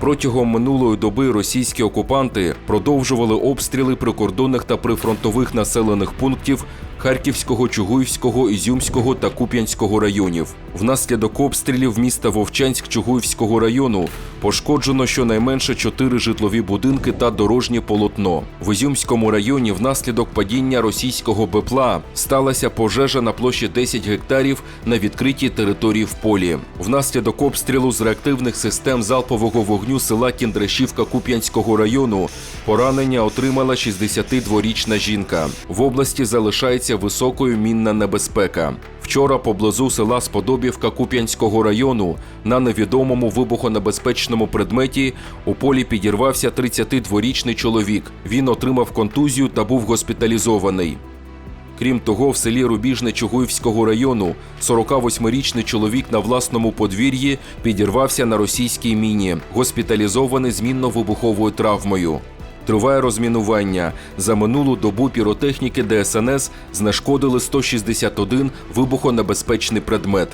Протягом минулої доби російські окупанти продовжували обстріли прикордонних та прифронтових населених пунктів Харківського, Чугуївського, Ізюмського та Куп'янського районів. Внаслідок обстрілів міста Вовчанськ Чугуївського району пошкоджено щонайменше чотири житлові будинки та дорожнє полотно. В Ізюмському районі внаслідок падіння російського БПЛА сталася пожежа на площі 10 гектарів на відкритій території в полі. Внаслідок обстрілу з реактивних систем залпового вогню села Кіндрашівка Куп'янського району поранення отримала 62-річна жінка. В області залишається високою мінна небезпека. Вчора поблизу села Сподобівка Куп'янського району на невідомому вибухонебезпечному предметі у полі підірвався 32-річний чоловік. Він отримав контузію та був госпіталізований. Крім того, в селі Рубіжне Чугуївського району 48-річний чоловік на власному подвір'ї підірвався на російській міні, госпіталізований з мінно-вибуховою травмою. Триває розмінування. За минулу добу піротехніки ДСНС знешкодили 161 вибухонебезпечний предмет.